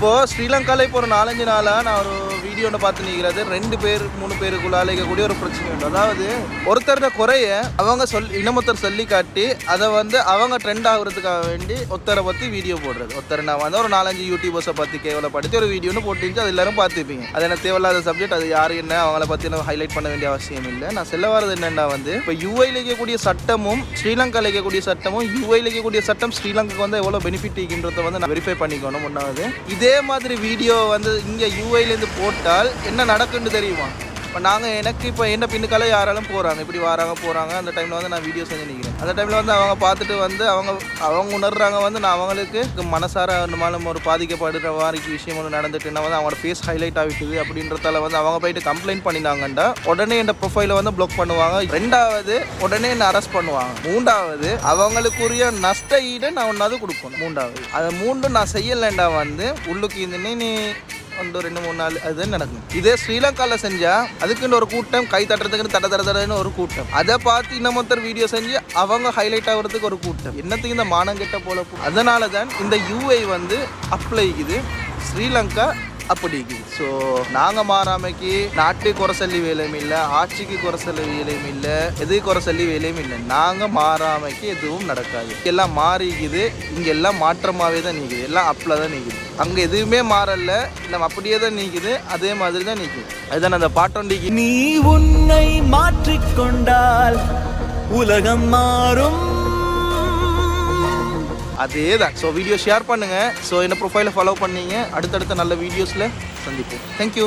இப்போ ஸ்ரீலங்காவில் இப்போ ஒரு நாலஞ்சு நாளாக நான் ஒரு வீடியோ ஒன்று பார்த்து நிற்கிறது. ரெண்டு பேர் மூணு பேருக்குள்ள இருக்கக்கூடிய ஒரு பிரச்சனை உண்டு. அதாவது ஒருத்தரோட குறைய அவங்க சொல் இனமொத்தர் சொல்லி காட்டி அதை வந்து அவங்க ட்ரெண்ட் ஆகுறதுக்காக வேண்டி ஒருத்தரை பற்றி வீடியோ போடுறது. ஒருத்தர் நான் வந்து ஒரு நாலஞ்சு யூடியூபர்ஸை பற்றி கேவலப்படுத்தி ஒரு வீடியோன்னு போட்டுச்சு அது எல்லாரும் பார்த்துப்பீங்க அது எனக்கு தேவையில்லாத சப்ஜெக்ட் அது யார் என்ன அவங்கள பற்றி நான் ஹைலைட் பண்ண வேண்டிய அவசியம் இல்லை. நான் செல்ல வரது என்னென்னா வந்து இப்போ யூஐயில் இருக்கக்கூடிய சட்டமும் ஸ்ரீலங்கா இருக்கக்கூடிய சட்டமும் யூஐயில் இருக்கக்கூடிய சட்டம் ஸ்ரீலங்காக்கு வந்து எவ்வளோ பெனிஃபிட் இருக்கின்றத வந்து நான் வெரிஃபை பண்ணிக்கணும். ஒன்றாவது இதே மாதிரி வீடியோ வந்து இங்கே யூஐலேருந்து போட்டால் என்ன நடக்குன்னு தெரியுமா? இப்போ நாங்கள் எனக்கு இப்போ என்ன பின்னுக்கால யாராலும் போகிறாங்க இப்படி வராங்க போகிறாங்க அந்த டைமில் வந்து நான் வீடியோ செஞ்சு நிற்கிறேன் அந்த டைமில் வந்து அவங்க பார்த்துட்டு வந்து அவங்க அவங்க உணர்றாங்க வந்து நான் அவங்களுக்கு மனசார நம்மளும் ஒரு பாதிக்கப்படுற மாதிரி விஷயம் ஒன்று நடந்துட்டுன்னா வந்து அவங்களோட ஃபேஸ் ஹைலைட் ஆகிட்டுது அப்படின்றதால வந்து அவங்க போயிட்டு கம்ப்ளைண்ட் பண்ணினாங்கண்டா உடனே இந்த ப்ரொஃபைலை வந்து பிளாக் பண்ணுவாங்க. ரெண்டாவது உடனே என்ன அரெஸ்ட் பண்ணுவாங்க. மூன்றாவது அவங்களுக்குரிய நஷ்ட ஈடு நான் ஒன்றாவது கொடுக்கணும். மூன்றாவது. அதை மூண்டும் நான் செய்யலைண்டா வந்து உள்ளுக்கு இந்த நீ ஒன்று ரெண்டு மூணு நாலு அதுதான் நடக்கும். இதே ஸ்ரீலங்காவில் செஞ்சா அதுக்குன்னு ஒரு கூட்டம் கை தட்டுறதுக்குன்னு தட தட தடன்னு ஒரு கூட்டம். அதை பார்த்து இன்னமொத்தர் வீடியோ செஞ்சு அவங்க ஹைலைட் ஆகுறதுக்கு ஒரு கூட்டம். என்னத்துக்கு இந்த மானம் கெட்ட போல அதனால தான் இந்த யூஐ வந்து அப்ளை இது ஸ்ரீலங்கா அப்படி இருக்குது ஸோ நாங்கள் மாறாமைக்கு நாட்டுக்கு குறை சொல்லி வேலையும் இல்லை ஆட்சிக்கு குறை சொல்லி வேலையும் இல்லை எதுக்கு குறை சொல்லி வேலையும் இல்லை. நாங்கள் மாறாமைக்கு எதுவும் நடக்காது. எல்லாம் மாறிக்குது இங்கே எல்லாம் மாற்றமாகவே தான் நீக்குது. எல்லாம் அப்பில் தான் நீக்குது. அங்கே எதுவுமே மாறல நம்ம அப்படியே தான் நீக்குது அதே மாதிரி தான் நீக்குது. அதுதான் அந்த பாட்டொண்டிக்கு. நீ உன்னை மாற்றிக்கொண்டால் உலகம் மாறும். அதே தான் ஸோ வீடியோ ஷேர் பண்ணுங்கள் ஸோ என்ன ப்ரொஃபைலை ஃபாலோ பண்ணீங்க? அடுத்தடுத்த நல்ல வீடியோஸில் சந்திப்போம். தேங்க்யூ